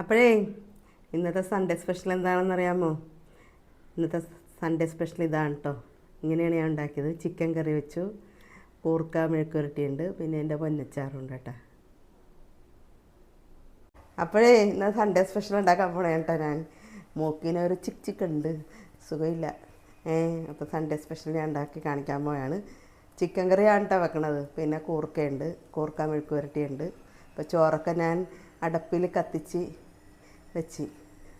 അപ്പോഴേ ഇന്നത്തെ Sunday special എന്താണെന്ന് അറിയാമോ ഇന്നത്തെ സൺഡേ സ്പെഷ്യൽ ഇതാണ് കേട്ടോ ഇങ്ങനെയാണ് ഞാൻ ഉണ്ടാക്കിയത്. ചിക്കൻ കറി വെച്ചു. കൂർക്ക മെഴുക്കുരട്ടിയുണ്ട് പിന്നെ എന്റെ പൊന്നച്ചാറുണ്ട് കേട്ടോ അപ്പോഴേ ഇന്ന് സൺഡേ സ്പെഷ്യൽ ഉണ്ടാക്കാൻ പോണേ കേട്ടോ ഞാൻ. മൂക്കിന് ഒരു ചിക്ക് ചിക്ക് ഉണ്ട്. സുഖമില്ല. ഏ അപ്പോൾ സൺഡേ സ്പെഷ്യൽ ഞാൻ ഉണ്ടാക്കി കാണിക്കാൻ പോയാണ് ചിക്കൻ കറിയാണ് കേട്ടോ വെക്കണത്. പിന്നെ കൂർക്കയുണ്ട്. കൂർക്ക മെഴുക്ക് പുരട്ടിയുണ്ട് അപ്പോൾ ചോറൊക്കെ ഞാൻ അടപ്പിൽ കത്തിച്ച് വെച്ച്.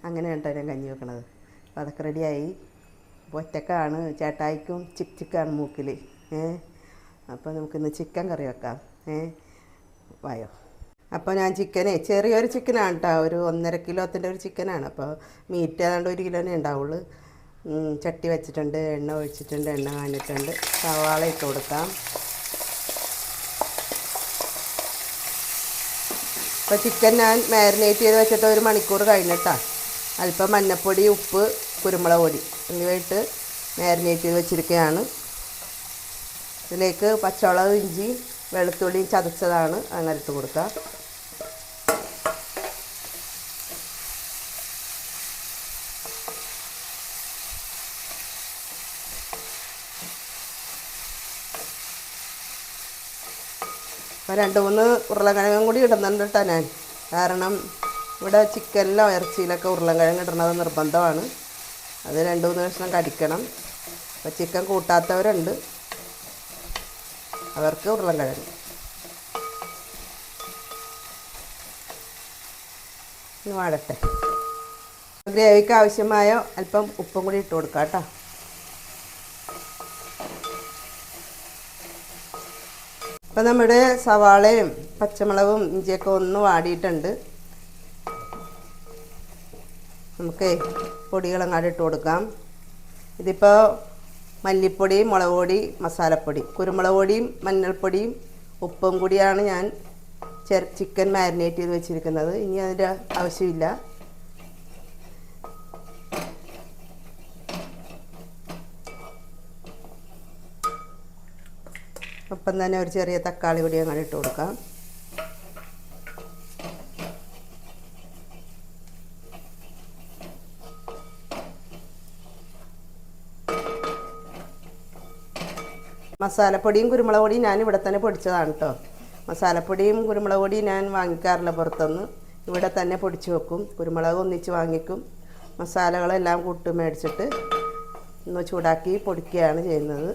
അങ്ങനെ ഞാൻ കഞ്ഞി വെക്കണത്. അപ്പോൾ അതൊക്കെ റെഡിയായി. ഒറ്റക്കാണ്. ചേട്ടായിക്കും ചിക്ക് ചിക്കാണ് മൂക്കിൽ ഏ? അപ്പോൾ നമുക്കിന്ന് ചിക്കൻ കറി വെക്കാം. ഏ? വായോ. അപ്പോൾ ഞാൻ ചിക്കനെ ചെറിയൊരു ചിക്കനാണ് കേട്ടോ. ഒരു ഒന്നര കിലോത്തിന്റെ ഒരു ചിക്കനാണ്. അപ്പോൾ മീറ്റ് ഏതാണ്ട് ഒരു കിലോനെ ഉണ്ടാവുള്ളൂ. ചട്ടി വെച്ചിട്ടുണ്ട് എണ്ണ ഒഴിച്ചിട്ടുണ്ട് എണ്ണ വാങ്ങിയിട്ടുണ്ട്. സവാള ഇട്ട് കൊടുക്കാം. അപ്പോൾ ചിക്കൻ ഞാൻ മാരിനേറ്റ് ചെയ്ത് വെച്ചിട്ട് ഒരു മണിക്കൂർ കഴിഞ്ഞിട്ടാണ് അല്പം മഞ്ഞപ്പൊടി ഉപ്പ് കുരുമുളക് പൊടി എന്നിവയിട്ട് മാരിനേറ്റ് ചെയ്ത് വെച്ചിരിക്കുകയാണ് ഇതിലേക്ക് പച്ചമുളക് ഇഞ്ചി വെളുത്തുള്ളിയും ചതച്ചതാണ്. അങ്ങനെ ഇട്ട് കൊടുക്കുക രണ്ട് മൂന്ന് ഉരുളക്കിഴങ്ങും കൂടി ഇടുന്നുണ്ട് കേട്ടോ ഞാൻ. കാരണം ഇവിടെ ചിക്കനിലോ ഇറച്ചിയിലൊക്കെ ഉരുളക്കിഴങ്ങ് ഇടുന്നത് നിർബന്ധമാണ്. അത് രണ്ട് മൂന്ന് കഷ്ണം കടിക്കണം. അപ്പോൾ ചിക്കൻ കൂട്ടാത്തവരുണ്ട്. അവർക്ക് ഉരുളക്കിഴങ്ങ്. വാടട്ടെ. ഗ്രേവിക്ക് ആവശ്യമായ അല്പം ഉപ്പും കൂടി ഇട്ട് കൊടുക്കാം കേട്ടോ. ഇപ്പം നമ്മുടെ സവാളയും പച്ചമുളകും ഇഞ്ചിയൊക്കെ ഒന്ന് വാടിയിട്ടുണ്ട്. നമുക്ക് പൊടികളങ്ങാട് ഇട്ട് കൊടുക്കാം. ഇതിപ്പോൾ മല്ലിപ്പൊടി മുളക് പൊടി മസാലപ്പൊടി കുരുമുളക് പൊടിയും മഞ്ഞൾപ്പൊടിയും ഉപ്പും കൂടിയാണ് ഞാൻ ചിക്കൻ മാരിനേറ്റ് ചെയ്ത് വെച്ചിരിക്കുന്നത്. ഇനി അതിന്റെ ആവശ്യമില്ല. ഒപ്പം തന്നെ ഒരു ചെറിയ തക്കാളി കൂടി അങ്ങനെ ഇട്ട് കൊടുക്കാം. മസാലപ്പൊടിയും കുരുമുളക് പൊടിയും ഞാൻ ഇവിടെ തന്നെ പൊടിച്ചതാണ് കേട്ടോ മസാലപ്പൊടിയും കുരുമുളക് പൊടിയും ഞാൻ വാങ്ങിക്കാറില്ല പുറത്തുനിന്ന്. ഇവിടെ തന്നെ പൊടിച്ച് വെക്കും. കുരുമുളക് ഒന്നിച്ച് വാങ്ങിക്കും. മസാലകളെല്ലാം കൂട്ട് മേടിച്ചിട്ട് ഒന്ന് ചൂടാക്കി പൊടിക്കുകയാണ് ചെയ്യുന്നത്.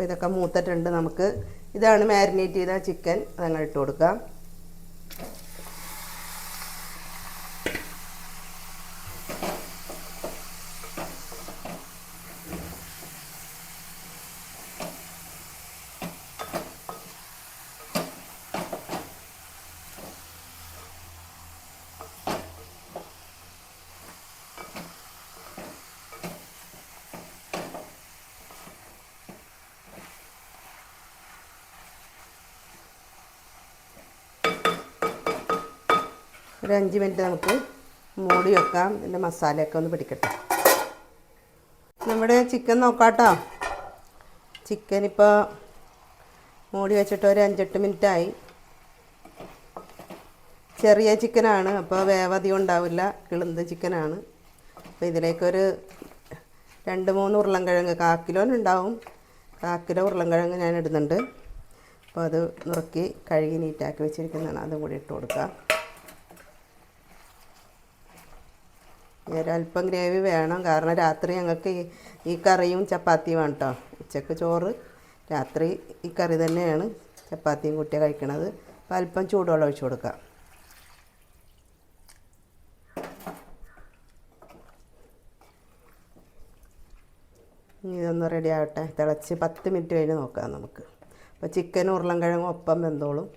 അപ്പോൾ ഇതൊക്കെ മൂത്തിട്ടുണ്ട് നമുക്ക്. ഇതാണ് മാരിനേറ്റ് ചെയ്ത ചിക്കൻ അതങ്ങനെ ഇട്ട് കൊടുക്കാം. ഒരു അഞ്ച് മിനിറ്റ് നമുക്ക് മൂടി വെക്കാം. ഇതിന്റെ മസാലയൊക്കെ ഒന്ന് പിടിക്കട്ടെ. നമ്മുടെ ചിക്കൻ നോക്കാട്ടോ. ചിക്കൻ ഇപ്പോൾ മൂടി വെച്ചിട്ട് ഒരു അഞ്ചെട്ട് മിനിറ്റായി. ചെറിയ ചിക്കനാണ് അപ്പോൾ വേവ് അധികം ഉണ്ടാവില്ല. കിളുന്ത് ചിക്കനാണ്. അപ്പോൾ ഇതിലേക്കൊരു രണ്ട് മൂന്ന് ഉരുളൻകിഴങ്ങ് കാ കാക്കിലോ ഉരുളൻകിഴങ്ങ് ഞാൻ ഇടുന്നുണ്ട്. അപ്പോൾ അത് നുറുക്കി കഴുകി നീറ്റാക്കി വെച്ചിരിക്കുന്നതാണ്. അതും കൂടി ഇട്ട് കൊടുക്കാം. ഒരല്പം ഗ്രേവി വേണം. കാരണം രാത്രി ഞങ്ങൾക്ക് ഈ കറിയും ചപ്പാത്തിയുമാണ് കേട്ടോ ഉച്ചയ്ക്ക് ചോറ് രാത്രി ഈ കറി തന്നെയാണ് ചപ്പാത്തിയും കുട്ടിയെ കഴിക്കണത്. അപ്പോൾ അല്പം ചൂടുവെള്ളം ഒഴിച്ചു കൊടുക്കാം. ഇതൊന്ന് റെഡി ആവട്ടെ. തിളച്ച് പത്ത് മിനിറ്റ് കഴിഞ്ഞ് നോക്കാം നമുക്ക്. അപ്പോൾ ചിക്കനും ഉരുളൻകിഴങ്ങും ഒപ്പം വെന്തോളും.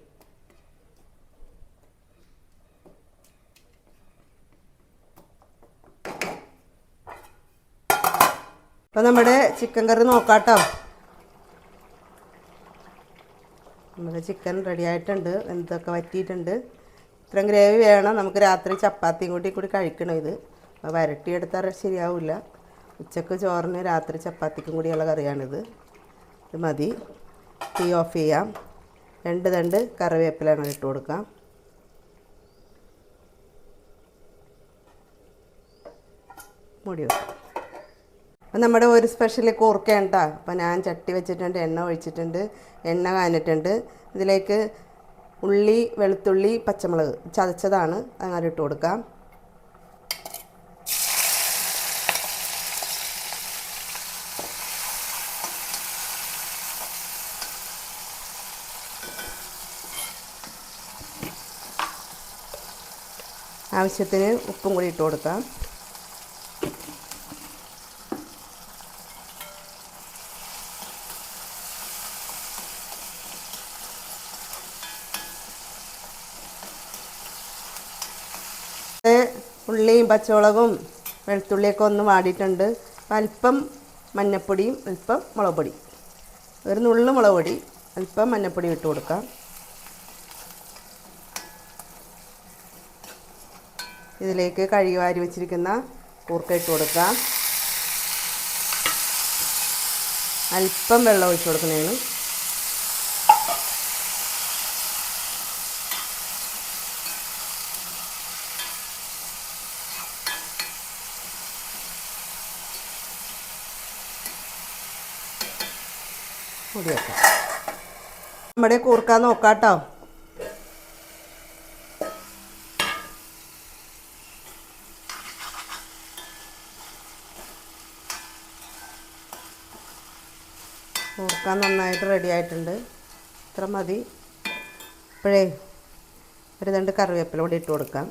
അപ്പോൾ നമ്മുടെ ചിക്കൻ കറി നോക്കാട്ടോ. നമ്മുടെ ചിക്കൻ റെഡി ആയിട്ടുണ്ട്. എന്തൊക്കെ വറ്റിയിട്ടുണ്ട് ഇത്രയും ഗ്രേവി വേണം. നമുക്ക് രാത്രി ചപ്പാത്തിയും കൂടി കൂടി കഴിക്കണം ഇത്? അപ്പോൾ വരട്ടിയെടുത്താൽ ശരിയാവില്ല ഉച്ചയ്ക്ക് ചോറിന് രാത്രി ചപ്പാത്തിക്കും കൂടിയുള്ള കറിയാണിത്. ഇത് മതി. തീ ഓഫ് ചെയ്യാം. രണ്ട് തണ്ട് കറിവേപ്പിലാണ് ഇട്ട് കൊടുക്കാം. മുടി വെക്കാം. അപ്പം നമ്മുടെ ഒരു സ്പെഷ്യൽ കൂർക്കയാണ് കേട്ടോ അപ്പം ഞാൻ ചട്ടി വെച്ചിട്ടുണ്ട് എണ്ണ ഒഴിച്ചിട്ടുണ്ട് എണ്ണ കാഞ്ഞിട്ടുണ്ട്. ഇതിലേക്ക് ഉള്ളി വെളുത്തുള്ളി പച്ചമുളക് ചതച്ചതാണ്. അങ്ങനെ ഇട്ട് കൊടുക്കാം. ആവശ്യത്തിന് ഉപ്പും കൂടി ഇട്ട് കൊടുക്കാം. പച്ചമുളകും വെളുത്തുള്ളിയൊക്കെ ഒന്ന് വാടിയിട്ടുണ്ട്. അല്പം മഞ്ഞപ്പൊടിയും അല്പം മുളക് പൊടി. ഒരു നുള്ളു മുളക് പൊടി അല്പം മഞ്ഞപ്പൊടി ഇട്ട് കൊടുക്കാം. ഇതിലേക്ക് കഴുകി വാരി വെച്ചിരിക്കുന്ന കൂർക്ക ഇട്ട് കൊടുക്കാം. അല്പം വെള്ളം ഒഴിച്ച് കൊടുക്കുന്നതാണ് മൂടി വെക്കാം നമ്മുടെ കൂർക്കാൻ നോക്കാട്ടോ. കൂർക്കാൻ നന്നായിട്ട് റെഡി ആയിട്ടുണ്ട്. ഇത്ര മതി. ഇപ്പോഴേ ഒരു രണ്ട് കറിവേപ്പില കൂടി ഇട്ട് കൊടുക്കാം.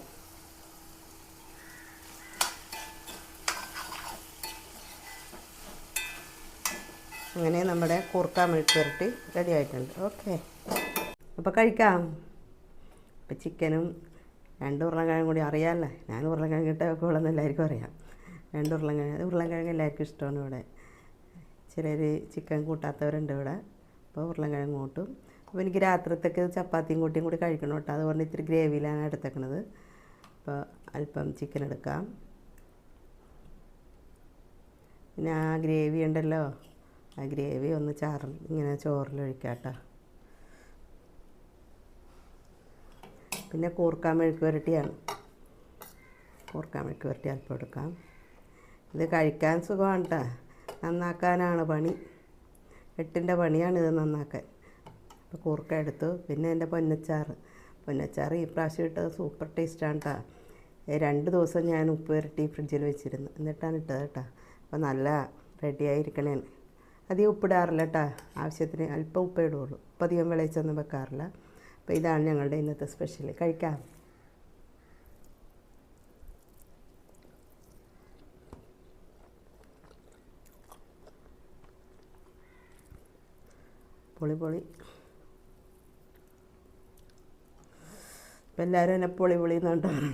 അങ്ങനെ നമ്മുടെ കൂർക്ക മെഴുക്ക് പുരട്ടി റെഡി ആയിട്ടുണ്ട്. ഓക്കെ അപ്പോൾ കഴിക്കാം. ഇപ്പം ചിക്കനും രണ്ട് ഉരുളക്കിഴങ്ങ് കൂടി അറിയാമല്ലോ ഞാൻ ഉരുളക്കിഴങ്ങ് ഇട്ട വെക്കുള്ളൂ എല്ലാവർക്കും അറിയാം. രണ്ട് ഉരുളക്കിഴങ്ങ് ഉരുളക്കിഴങ്ങ് എല്ലാവർക്കും ഇഷ്ടമാണ് ഇവിടെ. ചിലർ ചിക്കൻ കൂട്ടാത്തവരുണ്ട് ഇവിടെ. അപ്പോൾ ഉരുളക്കിഴങ്ങ് കൂട്ടും. അപ്പോൾ എനിക്ക് രാത്രിത്തേക്ക് ചപ്പാത്തിയും കൂട്ടിയും കൂടി കഴിക്കണം കേട്ടോ. അതുകൊണ്ട് ഇത്തിരി ഗ്രേവിയിലാണ് എടുത്തേക്കണത്. അപ്പോൾ അല്പം ചിക്കൻ എടുക്കാം. പിന്നെ ആ ഗ്രേവി ഉണ്ടല്ലോ. ആ ഗ്രേവി ഒന്ന് ചാറ് ഇങ്ങനെ ചോറിൽ ഒഴിക്കാം കേട്ടോ പിന്നെ കൂർക്കാൻ മെഴുക്ക് പുരട്ടിയാണ് കൂർക്കാൻ മെഴുക്ക് പുരട്ടി അല്പം എടുക്കാം. ഇത് കഴിക്കാൻ സുഖമാണ് കേട്ടോ നന്നാക്കാനാണ് പണി. എട്ടിന്റെ പണിയാണ് ഇത് നന്നാക്കാൻ. അപ്പോൾ കൂർക്ക എടുത്തു. പിന്നെ എന്റെ പൊന്നച്ചാറ്. പൊന്നച്ചാറ് ഈ പ്രാവശ്യം ഇട്ടത് സൂപ്പർ ടേസ്റ്റാണ് കേട്ടോ രണ്ട് ദിവസം ഞാൻ ഉപ്പ് പുരട്ടി ഫ്രിഡ്ജിൽ വെച്ചിരുന്നു. എന്നിട്ടാണ് ഇട്ടത് കേട്ടോ. അപ്പോൾ നല്ല റെഡിയായിരിക്കണേ അധികം ഉപ്പിടാറില്ല കേട്ടോ ആവശ്യത്തിന് അല്പം ഉപ്പേ ഇടുള്ളൂ ഇപ്പം അധികം വിളയിച്ചൊന്നും വെക്കാറില്ല. അപ്പോൾ ഇതാണ് ഞങ്ങളുടെ ഇന്നത്തെ സ്പെഷ്യൽ കഴിക്കാം. പൊളി പൊളി. ഇപ്പം എല്ലാവരും എന്നെ പൊളി പൊളി എന്നുണ്ടാണ്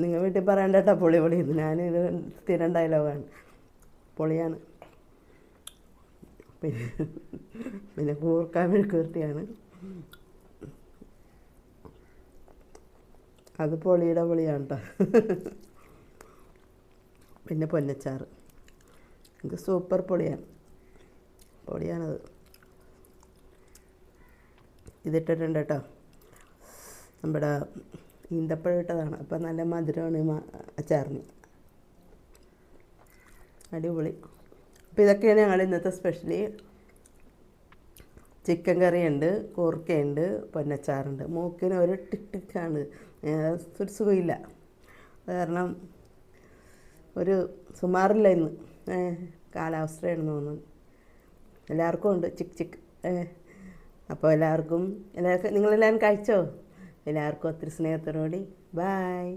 നിങ്ങൾ വീട്ടിൽ പറയണ്ട കേട്ടോ പൊളി പൊളി ഞാനിത് സ്ഥിരം ഡയലോഗാണ് പൊളിയാണ്. പിന്നെ പിന്നെ കൂർക്കാൻ മെഴുക്കുവരട്ടിയാണ്. അത് പൊളിയുടെ പൊളിയാണ് കേട്ടോ പിന്നെ പൊന്നച്ചാറ്. ഇത് സൂപ്പർ പൊളിയാണ്. പൊളിയാണത് ഇതിട്ടിട്ടുണ്ട് കേട്ടോ നമ്മുടെ ഈന്തപ്പഴം ഇട്ടതാണ് അപ്പം നല്ല മധുരമാണ് അച്ചാറിന് അടിപൊളി. അപ്പോൾ ഇതൊക്കെയാണ് ഞങ്ങൾ ഇന്നത്തെ സ്പെഷ്യലി. ചിക്കൻ കറിയുണ്ട് കൂർക്കയുണ്ട് പൊന്നച്ചാറുണ്ട്. മൂക്കിന് ഒരു ടിക് ഒരു സുഖമില്ല. കാരണം ഒരു സുമാറില്ല ഇന്ന്. കാലാവസ്ഥയാണെന്ന് തോന്നുന്നു. എല്ലാവർക്കും ഉണ്ട്. ചിക്ക് ചിക്ക് അപ്പോൾ എല്ലാവർക്കും എല്ലാവർക്കും നിങ്ങളെല്ലാവരും കഴിച്ചോ? എല്ലാവർക്കും ഒത്തിരി സ്നേഹത്തോടുകൂടി. ബായ്